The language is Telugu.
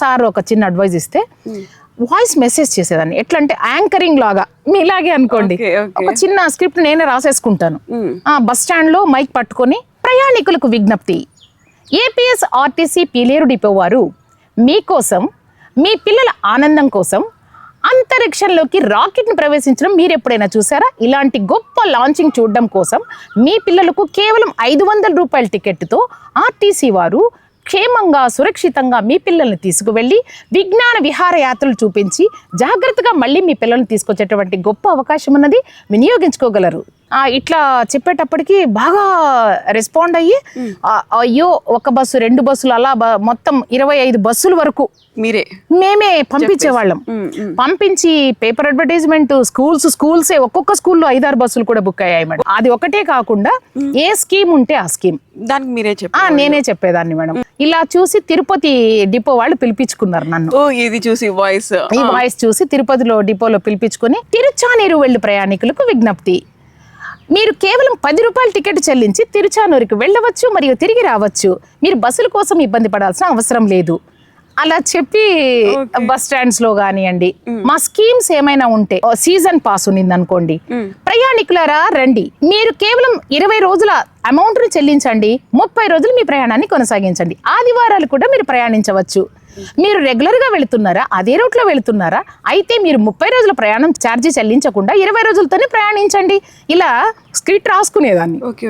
సార్ ఒక చిన్న అడ్వైజ్ ఇస్తే వాయిస్ మెసేజ్ చేసేదాన్ని. ఎట్లా అంటే యాంకరింగ్ లాగా మీలాగే అనుకోండి. ఒక చిన్న స్క్రిప్ట్ నేనే రాసేసుకుంటాను. ఆ బస్ స్టాండ్లో మైక్ పట్టుకొని ప్రయాణికులకు విజ్ఞప్తి. ఏపీఎస్ ఆర్టీసీ పీలేరు డిపో వారు మీకోసం మీ పిల్లల ఆనందం కోసం అంతరిక్షంలోకి రాకెట్ను ప్రవేశించడం మీరు ఎప్పుడైనా చూసారా? ఇలాంటి గొప్ప లాంచింగ్ చూడడం కోసం మీ పిల్లలకు కేవలం ఐదు వందల రూపాయల టికెట్తో ఆర్టీసీ వారు క్షేమంగా సురక్షితంగా మీ పిల్లల్ని తీసుకువెళ్ళి విజ్ఞాన విహారయాత్రలు చూపించి జాగ్రత్తగా మళ్ళీ మీ పిల్లల్ని తీసుకొచ్చేటువంటి గొప్ప అవకాశం ఉన్నది వినియోగించుకోగలరు. ఇట్లా చెప్పేటప్పటికి బాగా రెస్పాండ్ అయ్యి అయ్యో ఒక బస్సు రెండు బస్సులు అలా మొత్తం ఇరవై ఐదు బస్సుల వరకు మీరే. మేమే పంపించేవాళ్ళం. పంపించి పేపర్ అడ్వర్టైజ్మెంట్ స్కూల్స్ స్కూల్సే ఒక్కొక్క స్కూల్లో ఐదారు బస్సులు కూడా బుక్ అయ్యాయి మేడం. అది ఒకటే కాకుండా ఏ స్కీమ్ ఉంటే ఆ స్కీమ్ దానికి మీరే ఆ చెప్పారు నేనే చెప్పేదాన్ని మేడం. ఇలా చూసి తిరుపతి డిపో వాళ్ళు పిలిపించుకున్నారు నన్ను. ఇది చూసి వాయిస్ ఈ వాయిస్ చూసి తిరుపతిలో డిపోలో పిలిపించుకొని తిరుచానూరు వెళ్ళు ప్రయాణికులకు విజ్ఞప్తి. మీరు కేవలం పది రూపాయల టికెట్ చెల్లించి తిరుచానూరుకి వెళ్ళవచ్చు మరియు తిరిగి రావచ్చు. మీరు బస్సుల కోసం ఇబ్బంది పడాల్సిన అవసరం లేదు. అలా చెప్పి బస్ స్టాండ్స్లో కానివ్వండి మా స్కీమ్స్ ఏమైనా ఉంటే సీజన్ పాస్ ఉన్నింది అనుకోండి ప్రయాణికులారా రండి. మీరు కేవలం ఇరవై రోజుల అమౌంట్ను చెల్లించండి. ముప్పై రోజులు మీ ప్రయాణాన్ని కొనసాగించండి. ఆదివారాలు కూడా మీరు ప్రయాణించవచ్చు. మీరు రెగ్యులర్గా వెళుతున్నారా? అదే రూట్లో వెళుతున్నారా? అయితే మీరు ముప్పై రోజుల ప్రయాణం ఛార్జీ చెల్లించకుండా ఇరవై రోజులతోనే ప్రయాణించండి. ఇలా స్క్రిప్ట్ రాసుకునేదాన్ని. ఓకే